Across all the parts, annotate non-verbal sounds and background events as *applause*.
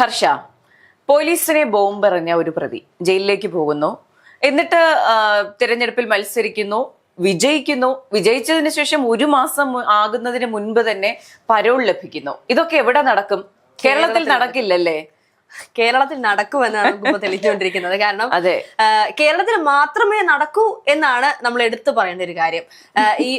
ഹർഷ പോലീസിനെ ബോംബെറിഞ്ഞ ഒരു പ്രതി ജയിലിലേക്ക് പോകുന്നു. എന്നിട്ട് തിരഞ്ഞെടുപ്പിൽ മത്സരിക്കുന്നു വിജയിക്കുന്നു. വിജയിച്ചതിന് ശേഷം ഒരു മാസം ആകുന്നതിന് മുൻപ് തന്നെ പരോൾ ലഭിക്കുന്നു. ഇതൊക്കെ എവിടെ നടക്കും? കേരളത്തിൽ നടക്കില്ലല്ലേ? കേരളത്തിൽ നടക്കുമെന്നാണ് നമുക്കിപ്പോ തെളിയിച്ചുകൊണ്ടിരിക്കുന്നത്. കാരണം അതെ. കേരളത്തിൽ മാത്രമേ നടക്കൂ എന്നാണ് നമ്മൾ എടുത്തു പറയേണ്ട ഒരു കാര്യം. ഈ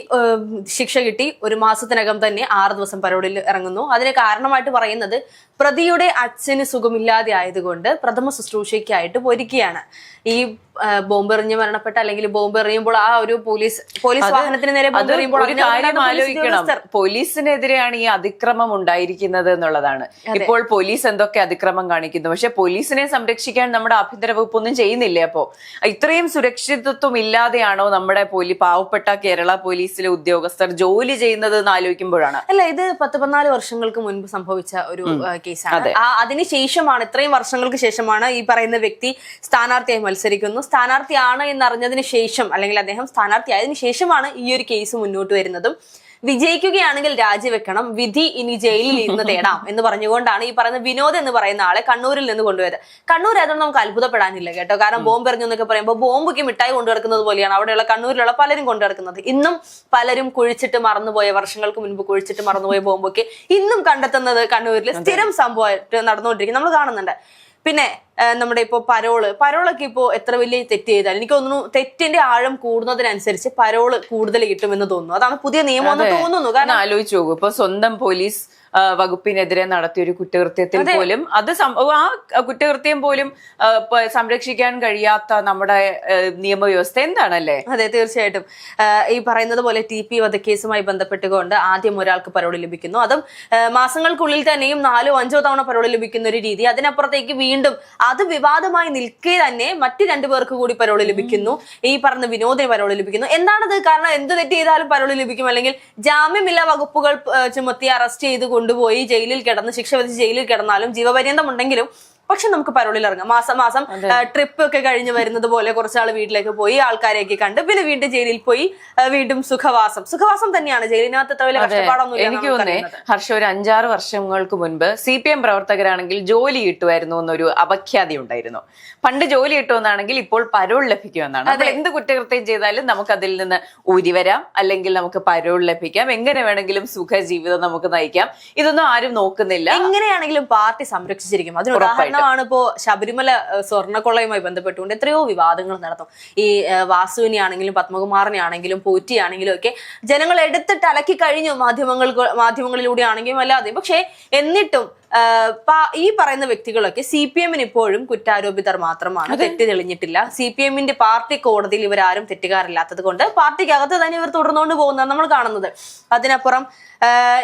ശിക്ഷ കിട്ടി ഒരു മാസത്തിനകം തന്നെ ആറ് ദിവസം പരോളിൽ ഇറങ്ങുന്നു. അതിന് കാരണമായിട്ട് പറയുന്നത് പ്രതിയുടെ അച്ഛന് സുഖമില്ലാതെ ആയതുകൊണ്ട് പ്രഥമ ശുശ്രൂഷയ്ക്കായിട്ട് പോയിരിക്കുകയാണ്. ഈ ബോംബെറിഞ്ഞ് മരണപ്പെട്ട അല്ലെങ്കിൽ ബോംബെറിയുമ്പോൾ ആ ഒരു പോലീസ് പോലീസ് വാഹനത്തിന് നേരെ ആലോചിക്കണം. പോലീസിനെതിരെയാണ് ഈ അതിക്രമം ഉണ്ടായിരിക്കുന്നത് എന്നുള്ളതാണ്. ഇപ്പോൾ പോലീസ് എന്തൊക്കെ അതിക്രമം കാണിക്കുന്നു. പക്ഷെ പോലീസിനെ സംരക്ഷിക്കാൻ നമ്മുടെ ആഭ്യന്തര വകുപ്പ് ഒന്നും ചെയ്യുന്നില്ലേ അപ്പോ? ഇത്രയും സുരക്ഷിതത്വം ഇല്ലാതെയാണോ നമ്മുടെ പോലീസ് പാവപ്പെട്ട കേരള പോലീസിലെ ഉദ്യോഗസ്ഥർ ജോലി ചെയ്യുന്നത് എന്ന് ആലോചിക്കുമ്പോഴാണ്? അല്ല ഇത് പത്ത് പതിനാല് വർഷങ്ങൾക്ക് മുൻപ് സംഭവിച്ച ഒരു കേസാണ്. അതിനുശേഷമാണ് ശേഷമാണ് ഇത്രയും വർഷങ്ങൾക്ക് ശേഷമാണ് ഈ പറയുന്ന വ്യക്തി സ്ഥാനാർത്ഥിയായി മത്സരിക്കുന്നു. സ്ഥാനാർത്ഥിയാണ് എന്നറിഞ്ഞതിന് ശേഷം അല്ലെങ്കിൽ അദ്ദേഹം സ്ഥാനാർത്ഥിയായതിനു ശേഷമാണ് ഈ ഒരു കേസ് മുന്നോട്ട് വരുന്നതും. വിജയിക്കുകയാണെങ്കിൽ രാജിവെക്കണം വിധി ഇനി ജയിലിൽ ഇരുന്ന് *laughs* തേടാം എന്ന് പറഞ്ഞുകൊണ്ടാണ് ഈ പറയുന്ന വിനോദ് എന്ന് പറയുന്ന ആളെ കണ്ണൂരിൽ നിന്ന് കൊണ്ടുപോയത്. കണ്ണൂർ അതൊന്നും നമുക്ക് അത്ഭുതപ്പെടാനില്ല കേട്ടോ. കാരണം ബോംബ് എറിഞ്ഞു എന്നൊക്കെ പറയുമ്പോൾ ബോംബുക്ക് മിഠായി കൊണ്ടു പോലെയാണ് അവിടെയുള്ള കണ്ണൂരിലുള്ള പലരും കൊണ്ടു നടക്കുന്നത്. ഇന്നും പലരും കുഴിച്ചിട്ട് മറന്നുപോയ വർഷങ്ങൾക്ക് മുൻപ് കുഴിച്ചിട്ട് മറന്നുപോയ ബോംബൊക്കെ ഇന്നും കണ്ടെത്തുന്നത് കണ്ണൂരിൽ സ്ഥിരം സംഭവമായിട്ട് നടന്നുകൊണ്ടിരിക്കും. നമ്മൾ കാണുന്നുണ്ട്. പിന്നെ നമ്മുടെ ഇപ്പോൾ പരോൾ. പരോളൊക്കെ ഇപ്പോൾ എത്ര വലിയ തെറ്റ് ചെയ്താലും എനിക്ക് തോന്നുന്നു തെറ്റിന്റെ ആഴം കൂടുന്നതിനനുസരിച്ച് പരോൾ കൂടുതൽ കിട്ടുമെന്ന് തോന്നുന്നു. അതാണ് പുതിയ നിയമം എന്ന് തോന്നുന്നു. കാരണം ആലോചിച്ചു നോക്കൂ. ഇപ്പൊ സ്വന്തം പോലീസ് വകുപ്പിനെതിരെ നടത്തിയ ഒരു കുറ്റകൃത്യത്തിൽ പോലും അത് ആ കുറ്റകൃത്യം പോലും സംരക്ഷിക്കാൻ കഴിയാത്ത നമ്മുടെ നിയമവ്യവസ്ഥ എന്താണല്ലേ? അതെ തീർച്ചയായിട്ടും. ഈ പറയുന്നത് പോലെ ടി പി വധക്കേസുമായി ബന്ധപ്പെട്ടുകൊണ്ട് ആദ്യം ഒരാൾക്ക് പരോളി ലഭിക്കുന്നു. അതും മാസങ്ങൾക്കുള്ളിൽ തന്നെയും നാലോ അഞ്ചോ തവണ പരോളി ലഭിക്കുന്ന ഒരു രീതി. അതിനപ്പുറത്തേക്ക് വീണ്ടും അത് വിവാദമായി നിൽക്കെ തന്നെ മറ്റു രണ്ടു പേർക്ക് കൂടി പരോളി ലഭിക്കുന്നു. ഈ പറഞ്ഞ വിനോദിന് പരോളി ലഭിക്കുന്നു. എന്താണത്? കാരണം എന്ത് തെറ്റ് ചെയ്താലും പരോളി ലഭിക്കും. അല്ലെങ്കിൽ ജാമ്യമില്ലാ വകുപ്പുകൾ ചുമത്തി അറസ്റ്റ് ചെയ്ത് കൊണ്ടുപോയി ജയിലിൽ കിടന്ന് ശിക്ഷ വിധിച്ച് ജയിലിൽ കിടന്നാലും ജീവപര്യന്തം ഉണ്ടെങ്കിലും പക്ഷെ നമുക്ക് പരോളിൽ ഇറങ്ങാം. മാസം മാസം ട്രിപ്പ് ഒക്കെ കഴിഞ്ഞ് വരുന്നത് പോലെ കുറച്ചാൾ വീട്ടിലേക്ക് പോയി ആൾക്കാരെയൊക്കെ കണ്ട് പിന്നെ വീണ്ടും ജയിലിൽ പോയി വീണ്ടും സുഖവാസം. സുഖവാസം തന്നെയാണ്. ജയിലിനകത്ത് എത്ര വലിയ കഷ്ടപ്പാടൊന്നും എനിക്ക് തോന്നുന്നേ ഹർഷ ഒരു അഞ്ചാറ് വർഷങ്ങൾക്ക് മുൻപ് സി പി എം പ്രവർത്തകരാണെങ്കിൽ ജോലി കിട്ടുമായിരുന്നു എന്നൊരു അപഖ്യാതി ഉണ്ടായിരുന്നു. പണ്ട് ജോലി കിട്ടുമെന്നാണെങ്കിൽ ഇപ്പോൾ പരോൾ ലഭിക്കുമെന്നാണ്. അത്. എന്ത് കുറ്റകൃത്യം ചെയ്താലും നമുക്ക് അതിൽ നിന്ന് ഊരി വരാം. അല്ലെങ്കിൽ നമുക്ക് പരോൾ ലഭിക്കാം. എങ്ങനെ വേണമെങ്കിലും സുഖജീവിതം നമുക്ക് നയിക്കാം. ഇതൊന്നും ആരും നോക്കുന്നില്ല. എങ്ങനെയാണെങ്കിലും പാർട്ടി സംരക്ഷിച്ചിരിക്കും. അതിന് ഉദാഹരണമാണ് ഇപ്പോ ശബരിമല സ്വർണക്കൊള്ളയുമായി ബന്ധപ്പെട്ടുകൊണ്ട് എത്രയോ വിവാദങ്ങൾ നടത്തും ഈ വാസുവിനെ ആണെങ്കിലും പത്മകുമാറിനെ ആണെങ്കിലും പോറ്റി ആണെങ്കിലും ഒക്കെ ജനങ്ങൾ എടുത്തിട്ട് അലക്കി കഴിഞ്ഞു മാധ്യമങ്ങൾ മാധ്യമങ്ങളിലൂടെ ആണെങ്കിലും അല്ലാതെ പക്ഷേ എന്നിട്ടും ഈ പറയുന്ന വ്യക്തികളൊക്കെ സി പി എമ്മിന് ഇപ്പോഴും കുറ്റാരോപിതർ മാത്രമാണ്. തെറ്റ് തെളിഞ്ഞിട്ടില്ല. സി പി എമ്മിന്റെ പാർട്ടി കോടതിയിൽ ഇവരാരും തെറ്റുകാരില്ലാത്തത് കൊണ്ട് പാർട്ടിക്കകത്ത് തന്നെ ഇവർ തുടർന്നുകൊണ്ട് പോകുന്നത് നമ്മൾ കാണുന്നത്. അതിനപ്പുറം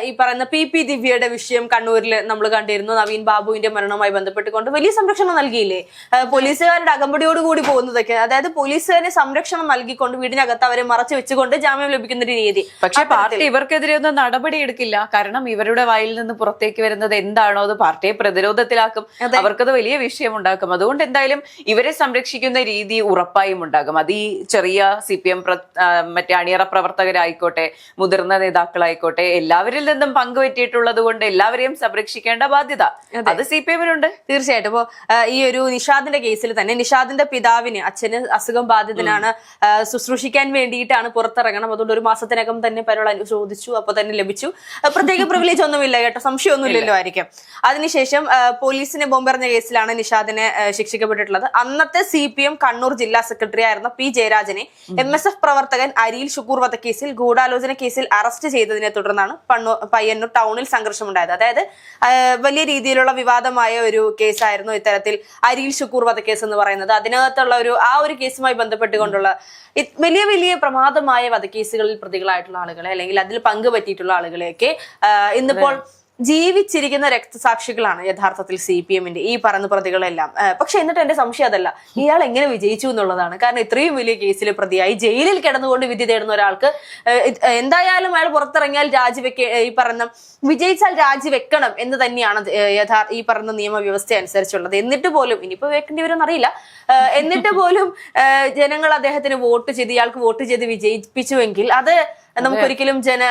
ഈ പറയുന്ന പി പി ദിവ്യയുടെ വിഷയം കണ്ണൂരിൽ നമ്മൾ കണ്ടിരുന്നു. നവീൻ ബാബുവിന്റെ മരണവുമായി ബന്ധപ്പെട്ടുകൊണ്ട് വലിയ സംരക്ഷണം നൽകിയില്ലേ? പോലീസുകാരുടെ അകമ്പടിയോട് കൂടി പോകുന്നതൊക്കെ. അതായത് പോലീസുകാരെ സംരക്ഷണം നൽകിക്കൊണ്ട് വീടിനകത്ത് അവരെ മറച്ചു വെച്ചുകൊണ്ട് ജാമ്യം ലഭിക്കുന്ന ഒരു രീതി പക്ഷേ പാർട്ടി ഇവർക്കെതിരെ ഒന്നും നടപടി എടുക്കില്ല കാരണം ഇവരുടെ വായിൽ നിന്ന് പുറത്തേക്ക് വരുന്നത് എന്താണോ? അത് പാർട്ടിയെ പ്രതിരോധത്തിലാക്കും? അവർക്കത് വലിയ വിഷയം ഉണ്ടാക്കും അതുകൊണ്ട് എന്തായാലും ഇവരെ സംരക്ഷിക്കുന്ന രീതി ഉറപ്പായും ഉണ്ടാകും. അത് ഈ ചെറിയ സി പി എം മറ്റേ അണിയറ പ്രവർത്തകരായിക്കോട്ടെ മുതിർന്ന നേതാക്കളായിക്കോട്ടെ എല്ലാവരിൽ നിന്നും പങ്കുപറ്റിയിട്ടുള്ളത് കൊണ്ട് എല്ലാവരെയും സംരക്ഷിക്കേണ്ട ബാധ്യത. അത്. സി പി എമ്മിനുണ്ട് തീർച്ചയായിട്ടും ഇപ്പോ ഈ ഒരു നിഷാദിന്റെ കേസിൽ തന്നെ നിഷാദിന്റെ പിതാവിന് അച്ഛന് അസുഖം ബാധിതനാണ് ശുശ്രൂഷിക്കാൻ വേണ്ടിയിട്ടാണ് പുറത്തിറങ്ങണം. അതുകൊണ്ട് ഒരു മാസത്തിനകം തന്നെ പരോൾ ചോദിച്ചു. അപ്പൊ തന്നെ ലഭിച്ചു. പ്രത്യേക പ്രിവിലേജ് ഒന്നുമില്ല കേട്ടോ. സംശയമൊന്നുമില്ലല്ലോ ആയിരിക്കും. അതിനുശേഷം പോലീസിനെ ബോംബെറിഞ്ഞ കേസിലാണ് നിഷാദിനെ ശിക്ഷിക്കപ്പെട്ടിട്ടുള്ളത്. അന്നത്തെ സി പി എം കണ്ണൂർ ജില്ലാ സെക്രട്ടറി ആയിരുന്ന പി ജയരാജനെ. എം എസ് എഫ് പ്രവർത്തകൻ അരിയിൽ ഷുക്കൂർ വധക്കേസിൽ ഗൂഢാലോചന കേസിൽ അറസ്റ്റ് ചെയ്തതിനെ തുടർന്നാണ് പണ്ണൂർ പയ്യന്നൂർ ടൗണിൽ സംഘർഷമുണ്ടായത്. അതായത് വലിയ രീതിയിലുള്ള വിവാദമായ ഒരു കേസായിരുന്നു ഇത്തരത്തിൽ അരിയിൽ ഷുക്കൂർ വധക്കേസ് എന്ന് പറയുന്നത്. അതിനകത്തുള്ള ഒരു ആ ഒരു കേസുമായി ബന്ധപ്പെട്ടുകൊണ്ടുള്ള വലിയ വലിയ പ്രമാദമായ വധക്കേസുകളിൽ പ്രതികളായിട്ടുള്ള ആളുകളെ അല്ലെങ്കിൽ അതിൽ പങ്കുപറ്റിയിട്ടുള്ള ആളുകളെയൊക്കെ ഇന്നിപ്പോൾ ജീവിച്ചിരിക്കുന്ന രക്തസാക്ഷികളാണ് യഥാർത്ഥത്തിൽ സി പി എമ്മിന്റെ ഈ പറഞ്ഞ പ്രതികളെല്ലാം പക്ഷെ എന്നിട്ട് എന്റെ സംശയം അതല്ല. ഇയാൾ എങ്ങനെ വിജയിച്ചു എന്നുള്ളതാണ്. കാരണം ഇത്രയും വലിയ കേസിൽ പ്രതിയായി ജയിലിൽ കിടന്നുകൊണ്ട് വിധി തേടുന്ന ഒരാൾക്ക് എന്തായാലും അയാൾ പുറത്തിറങ്ങിയാൽ രാജിവെക്ക ഈ പറഞ്ഞ വിജയിച്ചാൽ രാജിവെക്കണം എന്ന് തന്നെയാണ് യഥാർത്ഥ ഈ പറഞ്ഞ നിയമവ്യവസ്ഥ അനുസരിച്ചുള്ളത്. എന്നിട്ട് പോലും ഇനിയിപ്പോ വെക്കേണ്ടി വരും അറിയില്ല. എന്നിട്ട് പോലും ജനങ്ങൾ അദ്ദേഹത്തിന് വോട്ട് ചെയ്ത് ഇയാൾക്ക് വോട്ട് ചെയ്ത് വിജയിപ്പിച്ചുവെങ്കിൽ അത് നമുക്കൊരിക്കലും ജന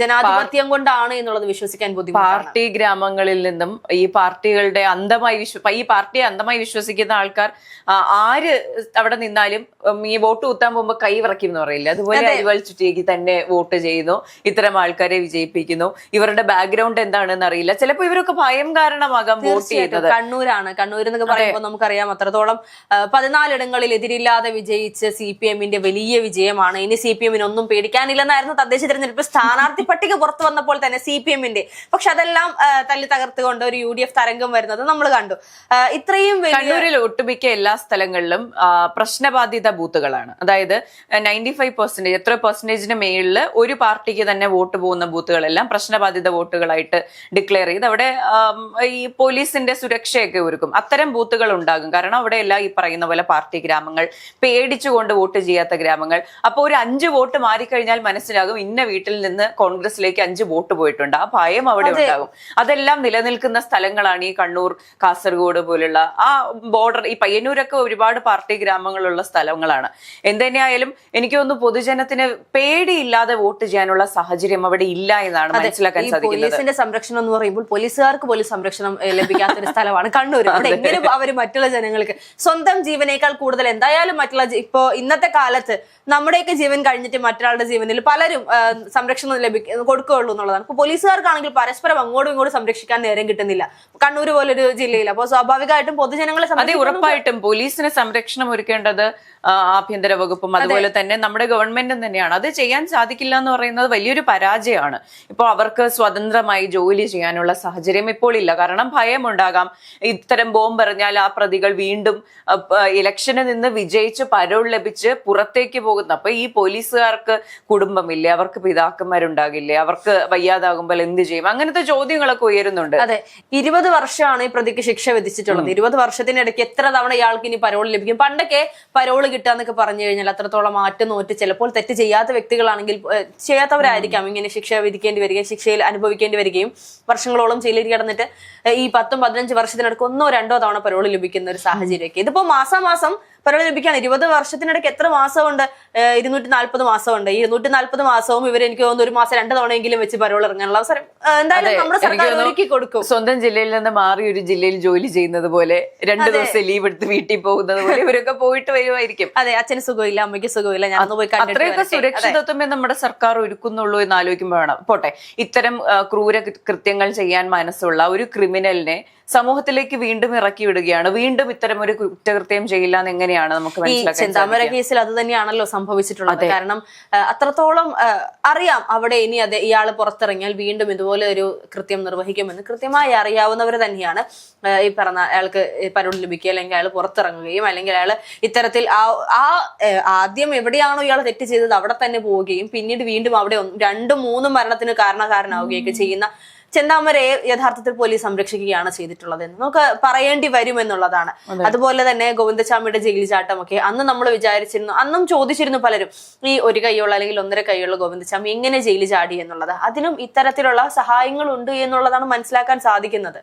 ജനാധിപത്യം കൊണ്ടാണ് എന്നുള്ളത് വിശ്വസിക്കാൻ പാർട്ടി ഗ്രാമങ്ങളിൽ നിന്നും ഈ പാർട്ടികളുടെ അന്ധമായി വിശ്വ ഈ പാർട്ടിയെ അന്ധമായി വിശ്വസിക്കുന്ന ആൾക്കാർ ആര് അവിടെ നിന്നാലും ഈ വോട്ട് കുത്താൻ പോകുമ്പോൾ കൈ വിറയ്ക്കും എന്ന് പറയില്ല? അതുപോലെ അരിവാൾ ചുറ്റിയേക്ക് തന്നെ വോട്ട് ചെയ്യുന്നു. ഇത്തരം ആൾക്കാരെ വിജയിപ്പിക്കുന്നു. ഇവരുടെ ബാക്ക്ഗ്രൗണ്ട് എന്താണെന്ന് അറിയില്ല. ചിലപ്പോൾ ഇവരൊക്കെ ഭയം കാരണമാകാം വോട്ട് ചെയ്യുന്നത് കണ്ണൂരാണ്. കണ്ണൂർ എന്നൊക്കെ പറയുമ്പോൾ നമുക്കറിയാം അത്രത്തോളം പതിനാലിടങ്ങളിൽ എതിരില്ലാതെ വിജയിച്ച് സി പി എമ്മിന്റെ വലിയ വിജയമാണ്. ഇനി സി പി എമ്മിന് ഒന്നും പേടിക്കാനില്ലെന്നായിരുന്നു തദ്ദേശ തെരഞ്ഞെടുപ്പ് സ്ഥാനാർത്ഥി പട്ടിക പുറത്തു വന്നപ്പോൾ തന്നെ സി പി എമ്മിന്റെ പക്ഷെ അതെല്ലാം തല്ലി തകർത്തുകൊണ്ട് ഒരു യു ഡി എഫ് തരംഗം വരുന്നത് നമ്മൾ കണ്ടു. ഇത്രയും കണ്ണൂരിൽ ഒട്ടുമിക്ക എല്ലാ സ്ഥലങ്ങളിലും പ്രശ്നബാധിത ബൂത്തുകളാണ്. അതായത് നയന്റി ഫൈവ് പെർസെന്റേജ് എത്ര പെർസെന്റേജിന് മേളിൽ ഒരു പാർട്ടിക്ക് തന്നെ വോട്ട് പോകുന്ന ബൂത്തുകളെല്ലാം പ്രശ്നബാധിത വോട്ടുകളായിട്ട് ഡിക്ലെയർ ചെയ്ത് അവിടെ ഈ പോലീസിന്റെ സുരക്ഷയൊക്കെ ഒരുക്കും. അത്തരം ബൂത്തുകൾ ഉണ്ടാകും. കാരണം അവിടെ എല്ലാം ഈ പറയുന്ന പോലെ പാർട്ടി ഗ്രാമങ്ങൾ പേടിച്ചുകൊണ്ട് വോട്ട് ചെയ്യാത്ത ഗ്രാമങ്ങൾ. അപ്പോൾ ഒരു അഞ്ച് വോട്ട് മാറിക്കഴിഞ്ഞാൽ മനസ്സിലാകും. ഇന്ന വീട്ടിൽ നിന്ന് കോൺഗ്രസിലേക്ക് അഞ്ച് വോട്ട് പോയിട്ടുണ്ട്. ആ ഭയം അവിടെ ഉണ്ടാകും. അതെല്ലാം നിലനിൽക്കുന്ന സ്ഥലങ്ങളാണ് ഈ കണ്ണൂർ കാസർഗോഡ് പോലുള്ള ആ ബോർഡർ ഈ പയ്യന്നൂരൊക്കെ ഒരുപാട് പാർട്ടി ഗ്രാമങ്ങളുള്ള സ്ഥലങ്ങളാണ്. എന്തുതന്നെയായാലും എനിക്ക് തോന്നുന്നു പൊതുജനത്തിന് പേടിയില്ലാതെ വോട്ട് ചെയ്യാനുള്ള സാഹചര്യം അവിടെ ഇല്ല എന്നാണ് മനസ്സിലാക്കാൻ സാധിക്കുന്നത്. പോലീസിന്റെ സംരക്ഷണം എന്ന് പറയുമ്പോൾ പോലീസുകാർക്ക് പോലും സംരക്ഷണം ലഭിക്കാത്ത ഒരു സ്ഥലമാണ് കണ്ണൂർ അവിടെ എങ്ങനെ അവർ മറ്റുള്ള ജനങ്ങൾക്ക് സ്വന്തം ജീവനേക്കാൾ കൂടുതൽ. എന്തായാലും മറ്റുള്ള ഇപ്പോ ഇന്നത്തെ കാലത്ത് നമ്മുടെയൊക്കെ ജീവൻ കഴിഞ്ഞിട്ട് മറ്റൊരാളുടെ ജീവനിൽ പലരും സംരക്ഷണം ലഭിക്ക കൊടുക്കുകയുള്ളൂ എന്നുള്ളതാണ്. ഇപ്പൊ പോലീസുകാർക്കാണെങ്കിൽ പരസ്പരം അങ്ങോട്ടും ഇങ്ങോട്ടും സംരക്ഷിക്കാൻ നേരം കിട്ടുന്നില്ല. കണ്ണൂർ പോലൊരു ജില്ലയിൽ അപ്പോൾ സ്വാഭാവികമായിട്ടും പൊതുജനങ്ങളെ അതെ ഉറപ്പായിട്ടും പോലീസിന് സംരക്ഷണം ഒരുക്കേണ്ടത് ആഭ്യന്തര വകുപ്പും അതുപോലെ തന്നെ നമ്മുടെ ഗവൺമെന്റും തന്നെയാണ്. അത് ചെയ്യാൻ സാധിക്കില്ല എന്ന് പറയുന്നത് വലിയൊരു പരാജയമാണ്. ഇപ്പോൾ അവർക്ക് സ്വതന്ത്രമായി ജോലി ചെയ്യാനുള്ള സാഹചര്യം ഇപ്പോൾ ഇല്ല. കാരണം ഭയമുണ്ടാകാം. ഇത്തരം ബോംബ് എറിഞ്ഞാൽ ആ പ്രതികൾ വീണ്ടും ഇലക്ഷനിൽ ഇലക്ഷന് നിന്ന് വിജയിച്ച് പരോൾ ലഭിച്ച് പുറത്തേക്ക് പോകുന്നു. അപ്പൊ ഈ പോലീസുകാർക്ക് കുടുംബമില്ലേ? അവർക്ക് പിതാക്കന്മാരുണ്ടാകില്ലേ? അവർക്ക് വയ്യാതാകുമ്പോൾ എന്ത് ചെയ്യും? അങ്ങനത്തെ ചോദ്യങ്ങളൊക്കെ ഉയരുന്നുണ്ട്. അതെ. ഇരുപത് വർഷമാണ് ഈ പ്രതിക്ക് ശിക്ഷ വിധിച്ചിട്ടുള്ളത്. ഇരുപത് വർഷത്തിനിടയ്ക്ക് എത്ര തവണ ഇയാൾക്ക് ഇനി പരോൾ ലഭിക്കും? പണ്ടൊക്കെ പരോൾ കിട്ടാന്നൊക്കെ പറഞ്ഞു കഴിഞ്ഞാൽ അത്രത്തോളം മാറ്റം നോറ്റ് ചിലപ്പോൾ തെറ്റ് ചെയ്യാത്ത വ്യക്തികളാണെങ്കിൽ ചെയ്യാത്തവരായിരിക്കാം. ഇങ്ങനെ ശിക്ഷ വിധിക്കേണ്ടി വരികയും ശിക്ഷയിൽ അനുഭവിക്കേണ്ടി വരികയും വർഷങ്ങളോളം ജയിലിൽ കിടന്നിട്ട് ഈ പത്തും പതിനഞ്ച് വർഷത്തിനിടയ്ക്ക് ഒന്നോ രണ്ടോ തവണ പരോൾ ലഭിക്കുന്ന ഒരു സാഹചര്യമൊക്കെ. ഇതിപ്പോ മാസാമാസം പരോൾ ലഭിക്കുകയാണ്. ഇരുപത് വർഷത്തിനിടയ്ക്ക് എത്ര മാസമുണ്ട്? ഉണ്ട് ഇരുന്നൂറ്റി നാല്പത് മാസമുണ്ട്. ഈ ഇരുന്നൂറ്റി നാല്പത് മാസവും ഇവർ എനിക്ക് തോന്നുന്നു ഒരു മാസം രണ്ട് തവണയെങ്കിലും വെച്ച് പരോൾ ഇറങ്ങാനുള്ള അവസരം എന്തായാലും നമ്മുടെ സർക്കാർ ഒരുക്കി കൊടുക്കും. സ്വന്തം ജില്ലയിൽ നിന്ന് മാറി ഒരു ജില്ലയിൽ ജോലി ചെയ്യുന്നത് പോലെ രണ്ടു ദിവസം ലീവ് എടുത്ത് വീട്ടിൽ പോകുന്നത് പോലെ ഇവരൊക്കെ പോയിട്ട് വരുമായിരിക്കും. അതെ അച്ഛന് സുഖമില്ല അമ്മയ്ക്ക് സുഖമില്ല ഞാൻ പോയി അത്രയൊക്കെ സുരക്ഷിതത്വമേ നമ്മുടെ സർക്കാർ ഒരുക്കുന്നുള്ളൂ എന്ന് ആലോചിക്കുമ്പോഴാണ്. പോട്ടെ ഇത്തരം ക്രൂര കൃത്യങ്ങൾ ചെയ്യാൻ മനസ്സുള്ള ഒരു ക്രിമിനലിനെ സമൂഹത്തിലേക്ക് വീണ്ടും ഇറക്കി വിടുകയാണ്. വീണ്ടും ഇത്തരം ഒരു കുറ്റകൃത്യം ചെയ്യില്ല എന്ന് എങ്ങനെയാണ് നമുക്ക് ചിന്താമര മനസ്സിലാക്കാൻ ചെന്താമര കേസിൽ അത് തന്നെയാണല്ലോ സംഭവിച്ചിട്ടുള്ളത്. കാരണം അത്രത്തോളം അറിയാം അവിടെ ഇനി അത് ഇയാൾ പുറത്തിറങ്ങിയാൽ വീണ്ടും ഇതുപോലെ ഒരു കൃത്യം നിർവഹിക്കുമെന്ന് കൃത്യമായി അറിയാവുന്നവർ തന്നെയാണ് ഈ പറഞ്ഞ അയാൾക്ക് പരോൾ ലഭിക്കുക അല്ലെങ്കിൽ അയാൾ പുറത്തിറങ്ങുകയും അല്ലെങ്കിൽ അയാൾ ഇത്തരത്തിൽ ആ ആ ആദ്യം എവിടെയാണോ ഇയാൾ തെറ്റ് ചെയ്തത് അവിടെ തന്നെ പോവുകയും പിന്നീട് വീണ്ടും അവിടെ രണ്ടും മൂന്നും മരണത്തിന് കാരണക്കാരനാവുകയൊക്കെ ചെയ്യുന്ന ചെന്താമരയെ യഥാർത്ഥത്തിൽ പോലീസ് സംരക്ഷിക്കുകയാണ് ചെയ്തിട്ടുള്ളത് എന്ന് നമുക്ക് പറയേണ്ടി വരുമെന്നുള്ളതാണ്. അതുപോലെ തന്നെ ഗോവിന്ദസ്വാമിയുടെ ജയിൽ ചാട്ടമൊക്കെ അന്ന് നമ്മൾ വിചാരിച്ചിരുന്നു അന്നും ചോദിച്ചിരുന്നു പലരും ഈ ഒരു കൈയുള്ള അല്ലെങ്കിൽ ഒന്നര കൈയുള്ള ഗോവിന്ദസ്വാമി എങ്ങനെ ജയിലിൽ ചാടി എന്നുള്ളത്? അതിനും ഇത്തരത്തിലുള്ള സഹായങ്ങൾ ഉണ്ട് എന്നുള്ളതാണ് മനസ്സിലാക്കാൻ സാധിക്കുന്നത്.